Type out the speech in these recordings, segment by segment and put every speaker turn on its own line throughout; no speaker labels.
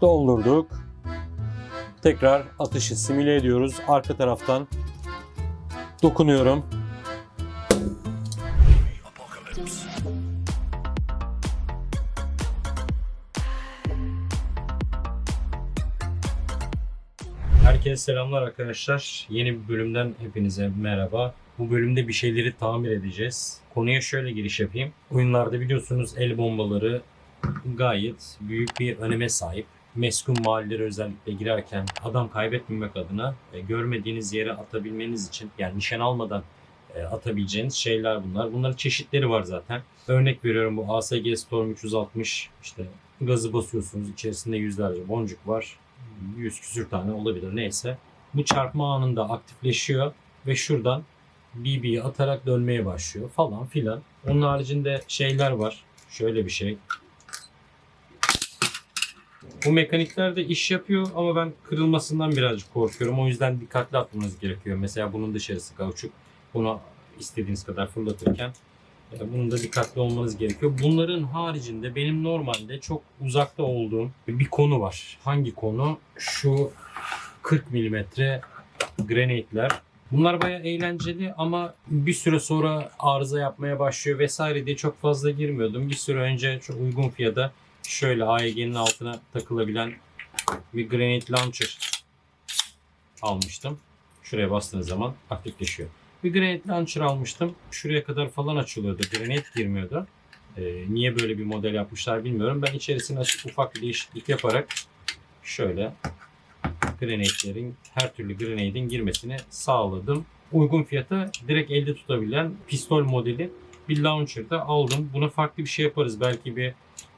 Doldurduk. Tekrar atışı simüle ediyoruz. Arka taraftan dokunuyorum. Herkese selamlar arkadaşlar. Yeni bir bölümden hepinize merhaba. Bu bölümde bir şeyleri tamir edeceğiz. Konuya şöyle giriş yapayım. Oyunlarda biliyorsunuz el bombaları gayet büyük bir öneme sahip. Meskun mahallelere özellikle girerken adam kaybetmemek adına e, görmediğiniz yere atabilmeniz için yani nişan almadan e, atabileceğiniz şeyler bunlar. Bunların çeşitleri var zaten. Örnek veriyorum bu ASG Storm 360 işte gazı basıyorsunuz içerisinde yüzlerce boncuk var. 100 küsür tane olabilir neyse. Bu çarpma anında aktifleşiyor ve şuradan BB'yi atarak dönmeye başlıyor falan filan. Onun haricinde şeyler var. Şöyle bir şey. Bu mekanikler de iş yapıyor ama ben kırılmasından birazcık korkuyorum. O yüzden dikkatli atmanız gerekiyor. Mesela bunun dışarısı kauçuk. Bunu istediğiniz kadar fırlatırken e, bunun da dikkatli olmanız gerekiyor. Bunların haricinde benim normalde çok uzakta olduğum bir konu var. Hangi konu? Şu 40 milimetre granitler. Bunlar bayağı eğlenceli ama bir süre sonra arıza yapmaya başlıyor vesaire diye çok fazla girmiyordum. Bir süre önce çok uygun fiyata şöyle AEG'nin altına takılabilen bir granit launcher almıştım. Şuraya bastığınız zaman aktifleşiyor. Bir granit launcher almıştım. Şuraya kadar falan açılıyordu. Granit girmiyordu. Ee, niye böyle bir model yapmışlar bilmiyorum. Ben içerisine açıp ufak bir değişiklik yaparak şöyle grenadlerin her türlü grenadin girmesini sağladım. Uygun fiyata direkt elde tutabilen pistol modeli bir launcher'da aldım. Buna farklı bir şey yaparız. Belki bir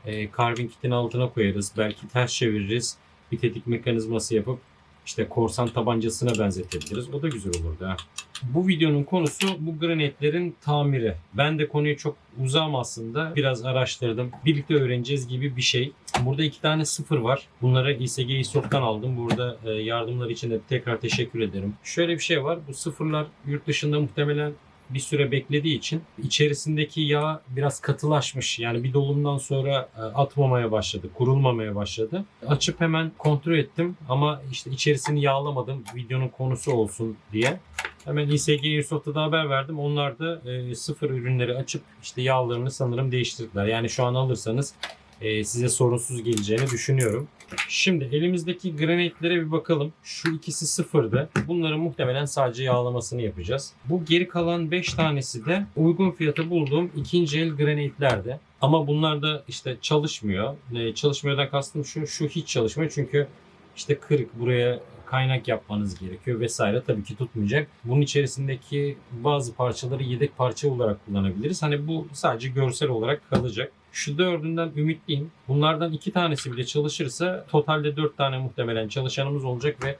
e, carving kitin altına koyarız. Belki ters çeviririz. Bir tetik mekanizması yapıp işte korsan tabancasına benzetebiliriz. O da güzel olurdu ha. Bu videonun konusu bu granitlerin tamiri. Ben de konuyu çok uzağım aslında. Biraz araştırdım. Birlikte öğreneceğiz gibi bir şey. Burada iki tane sıfır var. Bunları İSG İSOF'tan aldım. Burada e, yardımlar için de tekrar teşekkür ederim. Şöyle bir şey var. Bu sıfırlar yurt dışında muhtemelen bir süre beklediği için içerisindeki yağ biraz katılaşmış. Yani bir dolumdan sonra e, atmamaya başladı, kurulmamaya başladı. Açıp hemen kontrol ettim ama işte içerisini yağlamadım videonun konusu olsun diye. Hemen İSG Airsoft'a da haber verdim. Onlar da e, sıfır ürünleri açıp işte yağlarını sanırım değiştirdiler. Yani şu an alırsanız e, size sorunsuz geleceğini düşünüyorum. Şimdi elimizdeki granitlere bir bakalım. Şu ikisi sıfırdı. Bunların muhtemelen sadece yağlamasını yapacağız. Bu geri kalan 5 tanesi de uygun fiyata bulduğum ikinci el granitlerdi. Ama bunlar da işte çalışmıyor. E, çalışmıyordan kastım şu, şu hiç çalışmıyor. Çünkü işte kırık buraya kaynak yapmanız gerekiyor vesaire tabii ki tutmayacak. Bunun içerisindeki bazı parçaları yedek parça olarak kullanabiliriz. Hani bu sadece görsel olarak kalacak. Şu dördünden ümitliyim. Bunlardan iki tanesi bile çalışırsa totalde dört tane muhtemelen çalışanımız olacak ve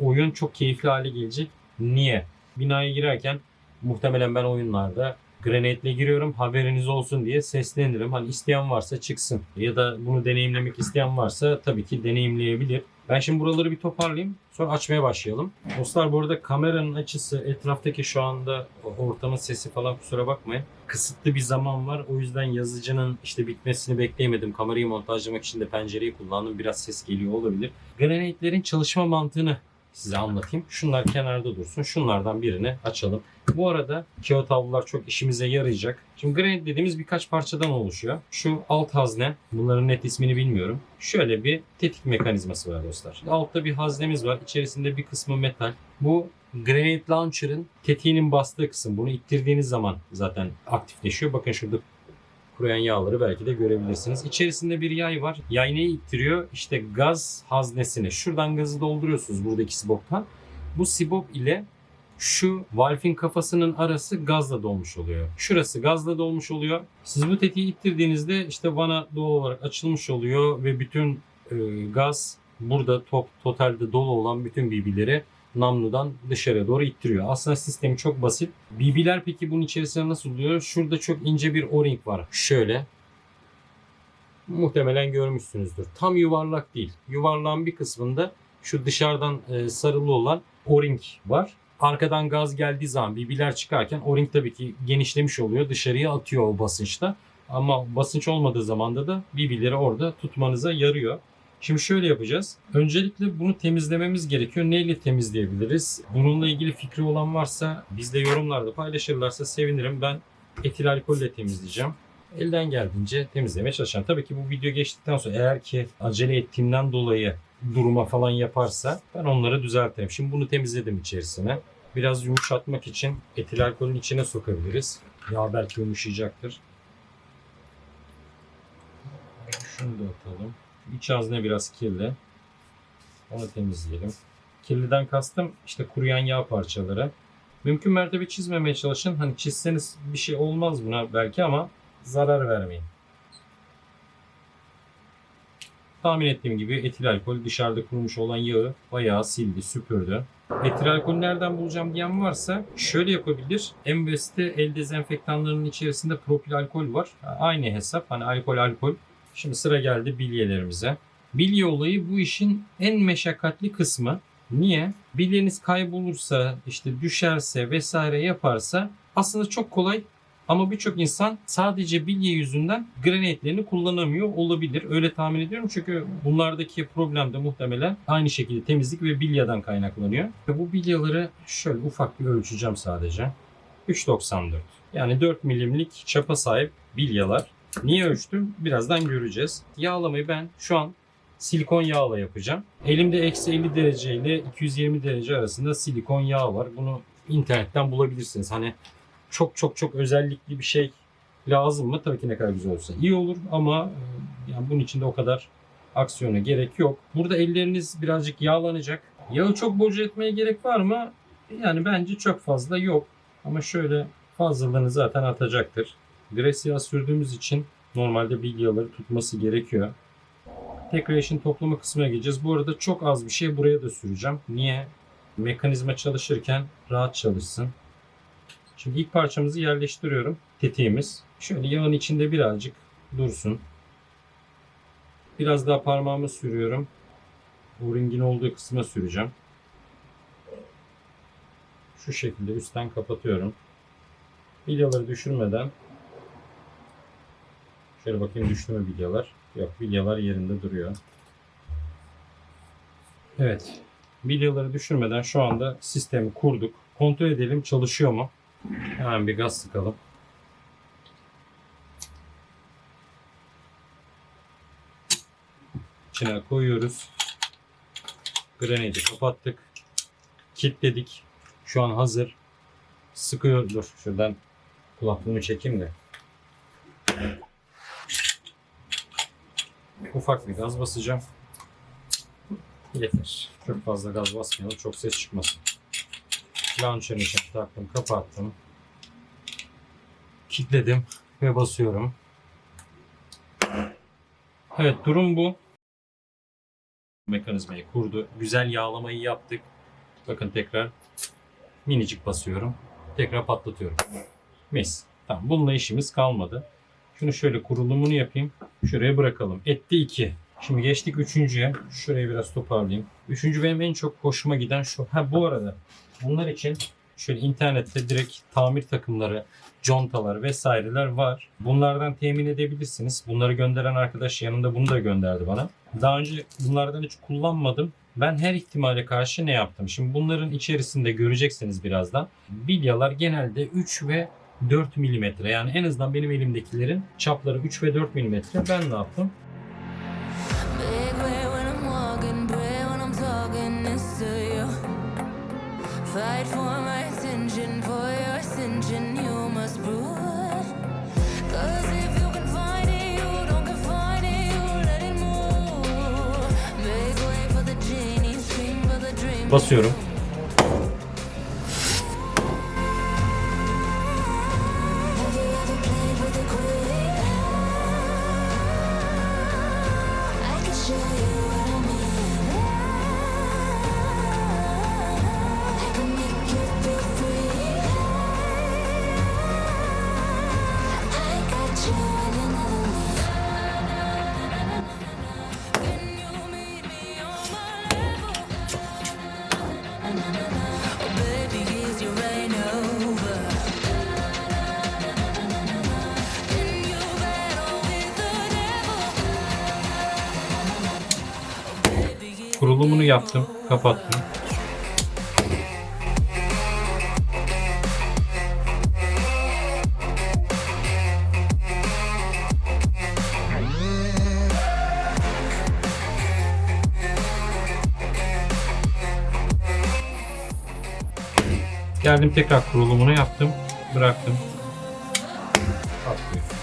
oyun çok keyifli hale gelecek. Niye? Binaya girerken muhtemelen ben oyunlarda Granite'le giriyorum haberiniz olsun diye seslenirim. Hani isteyen varsa çıksın ya da bunu deneyimlemek isteyen varsa tabii ki deneyimleyebilir. Ben şimdi buraları bir toparlayayım. Sonra açmaya başlayalım. Dostlar bu arada kameranın açısı etraftaki şu anda ortamın sesi falan kusura bakmayın. Kısıtlı bir zaman var. O yüzden yazıcının işte bitmesini bekleyemedim. Kamerayı montajlamak için de pencereyi kullandım. Biraz ses geliyor olabilir. Granite'lerin çalışma mantığını size anlatayım. Şunlar kenarda dursun. Şunlardan birini açalım. Bu arada kağıt havlular çok işimize yarayacak. Şimdi granit dediğimiz birkaç parçadan oluşuyor. Şu alt hazne, bunların net ismini bilmiyorum. Şöyle bir tetik mekanizması var dostlar. Altta bir haznemiz var. İçerisinde bir kısmı metal. Bu granit launcher'ın tetiğinin bastığı kısım. Bunu ittirdiğiniz zaman zaten aktifleşiyor. Bakın şurada kuruyan yağları belki de görebilirsiniz. İçerisinde bir yay var. Yay neyi ittiriyor? İşte gaz haznesini. Şuradan gazı dolduruyorsunuz buradaki siboptan. Bu sibop ile şu valfin kafasının arası gazla dolmuş oluyor. Şurası gazla dolmuş oluyor. Siz bu tetiği ittirdiğinizde işte vana doğal olarak açılmış oluyor ve bütün e, gaz burada top totalde dolu olan bütün BB'leri namludan dışarıya doğru ittiriyor. Aslında sistemi çok basit. BB'ler peki bunun içerisinde nasıl oluyor? Şurada çok ince bir o-ring var. Şöyle. Muhtemelen görmüşsünüzdür. Tam yuvarlak değil. Yuvarlağın bir kısmında şu dışarıdan e, sarılı olan o-ring var. Arkadan gaz geldiği zaman BB'ler çıkarken o-ring tabii ki genişlemiş oluyor. Dışarıya atıyor o basınçta. Ama basınç olmadığı zamanda da BB'leri orada tutmanıza yarıyor. Şimdi şöyle yapacağız. Öncelikle bunu temizlememiz gerekiyor. Neyle temizleyebiliriz? Bununla ilgili fikri olan varsa bizde yorumlarda paylaşırlarsa sevinirim. Ben etil alkolle temizleyeceğim. Elden geldiğince temizlemeye çalışacağım. Tabii ki bu video geçtikten sonra eğer ki acele ettiğimden dolayı duruma falan yaparsa ben onları düzeltirim. Şimdi bunu temizledim içerisine. Biraz yumuşatmak için etil alkolün içine sokabiliriz. Yağ belki yumuşayacaktır. Şunu da atalım. İç hazne biraz kirli. Onu temizleyelim. Kirliden kastım işte kuruyan yağ parçaları. Mümkün mertebe çizmemeye çalışın. Hani çizseniz bir şey olmaz buna belki ama zarar vermeyin. Tahmin ettiğim gibi etil alkol dışarıda kurumuş olan yağı bayağı sildi, süpürdü. Etil alkolü nereden bulacağım diyen varsa şöyle yapabilir. Embeste el dezenfektanlarının içerisinde propil alkol var. Aynı hesap hani alkol alkol. Şimdi sıra geldi bilyelerimize. Bilye olayı bu işin en meşakkatli kısmı. Niye? Bilyeniz kaybolursa, işte düşerse vesaire yaparsa aslında çok kolay ama birçok insan sadece bilye yüzünden granitlerini kullanamıyor olabilir. Öyle tahmin ediyorum çünkü bunlardaki problem de muhtemelen aynı şekilde temizlik ve bilyadan kaynaklanıyor. Ve bu bilyaları şöyle ufak bir ölçeceğim sadece. 3.94. Yani 4 milimlik çapa sahip bilyalar. Niye ölçtüm? Birazdan göreceğiz. Yağlamayı ben şu an silikon yağla yapacağım. Elimde eksi 50 derece ile 220 derece arasında silikon yağ var. Bunu internetten bulabilirsiniz. Hani çok çok çok özellikli bir şey lazım mı? Tabii ki ne kadar güzel olsa iyi olur ama e, yani bunun için de o kadar aksiyona gerek yok. Burada elleriniz birazcık yağlanacak. Yağı çok boca etmeye gerek var mı? Yani bence çok fazla yok. Ama şöyle fazlalığını zaten atacaktır. Yağı sürdüğümüz için normalde bilyaları tutması gerekiyor. Tekrar işin toplama kısmına geleceğiz. Bu arada çok az bir şey buraya da süreceğim. Niye? Mekanizma çalışırken rahat çalışsın. Şimdi ilk parçamızı yerleştiriyorum. Tetiğimiz. Şöyle yağın içinde birazcık dursun. Biraz daha parmağımı sürüyorum. O ringin olduğu kısma süreceğim. Şu şekilde üstten kapatıyorum. Bilyaları düşürmeden Şöyle bakayım düştü mü bilyalar? Yok bilyalar yerinde duruyor. Evet. Bilyaları düşürmeden şu anda sistemi kurduk. Kontrol edelim çalışıyor mu? Hemen bir gaz sıkalım. İçine koyuyoruz. Graniti kapattık. Kilitledik. Şu an hazır. Sıkıyor. Dur şuradan kulaklığımı çekeyim de. Ufak bir gaz basacağım. Yeter. Çok fazla gaz basmayalım. Çok ses çıkmasın. Launcher'ın içine taktım, kapattım. Kilitledim ve basıyorum. Evet durum bu. Mekanizmayı kurdu. Güzel yağlamayı yaptık. Bakın tekrar minicik basıyorum. Tekrar patlatıyorum. Mis. Tamam bununla işimiz kalmadı. Şunu şöyle kurulumunu yapayım. Şuraya bırakalım. Etti 2. Şimdi geçtik üçüncüye. Şurayı biraz toparlayayım. Üçüncü benim en çok hoşuma giden şu. Ha bu arada bunlar için şöyle internette direkt tamir takımları, contalar vesaireler var. Bunlardan temin edebilirsiniz. Bunları gönderen arkadaş yanında bunu da gönderdi bana. Daha önce bunlardan hiç kullanmadım. Ben her ihtimale karşı ne yaptım? Şimdi bunların içerisinde göreceksiniz birazdan. Bilyalar genelde 3 ve 4 milimetre. Yani en azından benim elimdekilerin çapları 3 ve 4 milimetre. Ben ne yaptım?
Big way when I'm walking, pray when I'm talking this to you. Fight for my attention, for your ascension, you must prove it. Cause if you can find it, you don't confine it, you let it move. Make way for the genie, scream for the dream.
Basıyorum. Kurulumunu yaptım. Kapattım. Geldim tekrar kurulumunu yaptım. Bıraktım. Patlıyor.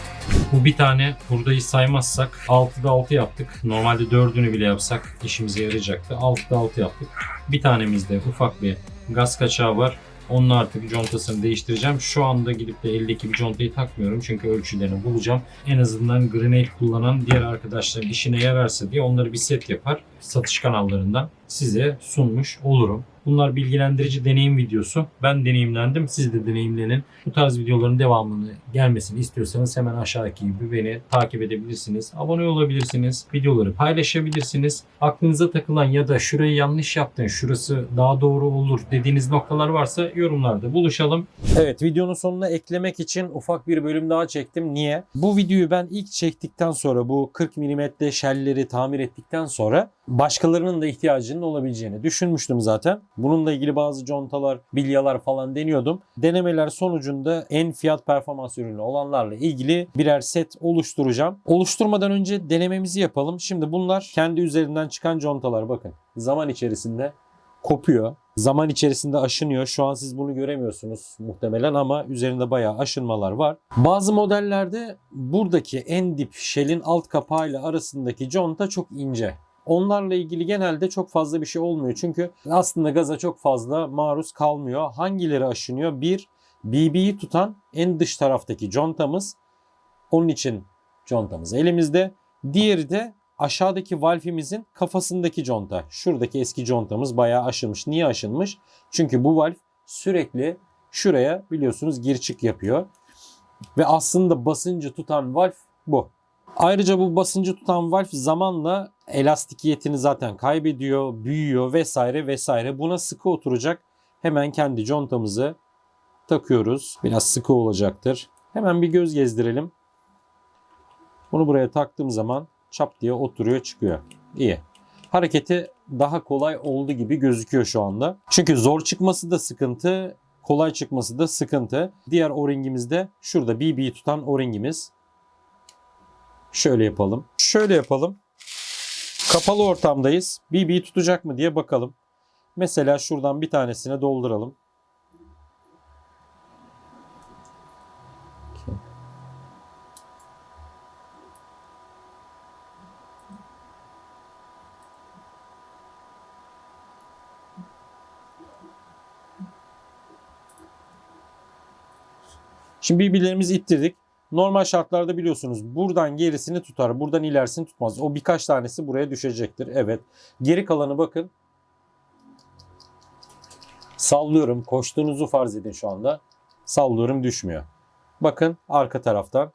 Bu bir tane buradayı saymazsak 6'da 6 yaptık. Normalde 4'ünü bile yapsak işimize yarayacaktı. 6'da 6 yaptık. Bir tanemizde ufak bir gaz kaçağı var. Onun artık contasını değiştireceğim. Şu anda gidip de eldeki bir contayı takmıyorum. Çünkü ölçülerini bulacağım. En azından grenade kullanan diğer arkadaşların işine yararsa diye onları bir set yapar. Satış kanallarından size sunmuş olurum. Bunlar bilgilendirici deneyim videosu. Ben deneyimlendim. Siz de deneyimlenin. Bu tarz videoların devamını gelmesini istiyorsanız hemen aşağıdaki gibi beni takip edebilirsiniz. Abone olabilirsiniz. Videoları paylaşabilirsiniz. Aklınıza takılan ya da şurayı yanlış yaptın, şurası daha doğru olur dediğiniz noktalar varsa yorumlarda buluşalım. Evet videonun sonuna eklemek için ufak bir bölüm daha çektim. Niye? Bu videoyu ben ilk çektikten sonra bu 40 mm şelleri tamir ettikten sonra başkalarının da ihtiyacının olabileceğini düşünmüştüm zaten. Bununla ilgili bazı contalar, bilyalar falan deniyordum. Denemeler sonucunda en fiyat performans ürünü olanlarla ilgili birer set oluşturacağım. Oluşturmadan önce denememizi yapalım. Şimdi bunlar kendi üzerinden çıkan contalar bakın. Zaman içerisinde kopuyor. Zaman içerisinde aşınıyor. Şu an siz bunu göremiyorsunuz muhtemelen ama üzerinde bayağı aşınmalar var. Bazı modellerde buradaki en dip shell'in alt kapağıyla arasındaki conta çok ince. Onlarla ilgili genelde çok fazla bir şey olmuyor. Çünkü aslında gaza çok fazla maruz kalmıyor. Hangileri aşınıyor? Bir, BB'yi tutan en dış taraftaki contamız. Onun için contamız elimizde. Diğeri de aşağıdaki valfimizin kafasındaki conta. Şuradaki eski contamız bayağı aşınmış. Niye aşınmış? Çünkü bu valf sürekli şuraya biliyorsunuz gir çık yapıyor. Ve aslında basıncı tutan valf bu. Ayrıca bu basıncı tutan valf zamanla elastikiyetini zaten kaybediyor, büyüyor vesaire vesaire. Buna sıkı oturacak hemen kendi contamızı takıyoruz. Biraz sıkı olacaktır. Hemen bir göz gezdirelim. Bunu buraya taktığım zaman çap diye oturuyor çıkıyor. İyi. Hareketi daha kolay oldu gibi gözüküyor şu anda. Çünkü zor çıkması da sıkıntı, kolay çıkması da sıkıntı. Diğer o-ringimiz de şurada BB'yi tutan o-ringimiz. Şöyle yapalım. Şöyle yapalım. Kapalı ortamdayız. BB'yi tutacak mı diye bakalım. Mesela şuradan bir tanesine dolduralım. Şimdi birbirlerimizi ittirdik. Normal şartlarda biliyorsunuz buradan gerisini tutar, buradan ilerisini tutmaz. O birkaç tanesi buraya düşecektir. Evet. Geri kalanı bakın. Sallıyorum. Koştuğunuzu farz edin şu anda. Sallıyorum düşmüyor. Bakın arka taraftan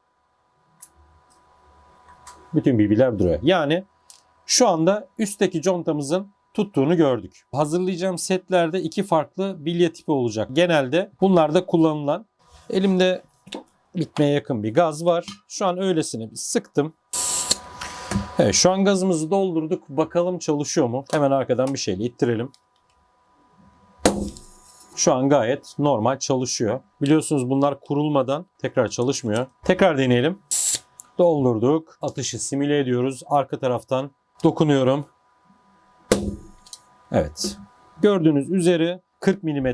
bütün bilgiler duruyor. Yani şu anda üstteki contamızın tuttuğunu gördük. Hazırlayacağım setlerde iki farklı bilye tipi olacak. Genelde bunlarda kullanılan elimde bitmeye yakın bir gaz var. Şu an öylesine bir sıktım. Evet şu an gazımızı doldurduk. Bakalım çalışıyor mu? Hemen arkadan bir şeyle ittirelim. Şu an gayet normal çalışıyor. Biliyorsunuz bunlar kurulmadan tekrar çalışmıyor. Tekrar deneyelim. Doldurduk. Atışı simüle ediyoruz. Arka taraftan dokunuyorum. Evet. Gördüğünüz üzere 40 mm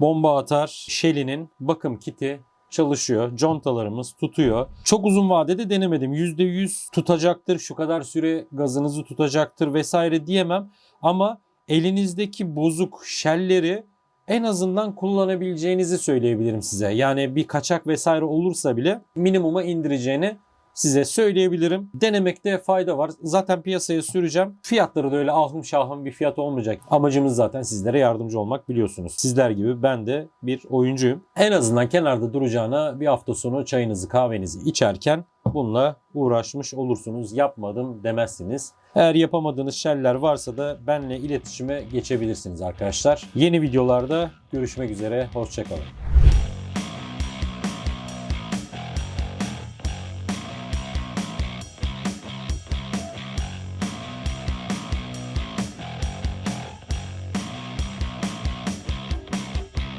bomba atar Shelly'nin bakım kiti çalışıyor. Contalarımız tutuyor. Çok uzun vadede denemedim. %100 tutacaktır, şu kadar süre gazınızı tutacaktır vesaire diyemem. Ama elinizdeki bozuk şelleri en azından kullanabileceğinizi söyleyebilirim size. Yani bir kaçak vesaire olursa bile minimuma indireceğini size söyleyebilirim. Denemekte fayda var. Zaten piyasaya süreceğim. Fiyatları da öyle ahım şahım bir fiyat olmayacak. Amacımız zaten sizlere yardımcı olmak biliyorsunuz. Sizler gibi ben de bir oyuncuyum. En azından kenarda duracağına bir hafta sonu çayınızı kahvenizi içerken bununla uğraşmış olursunuz. Yapmadım demezsiniz. Eğer yapamadığınız şeyler varsa da benimle iletişime geçebilirsiniz arkadaşlar. Yeni videolarda görüşmek üzere. Hoşçakalın.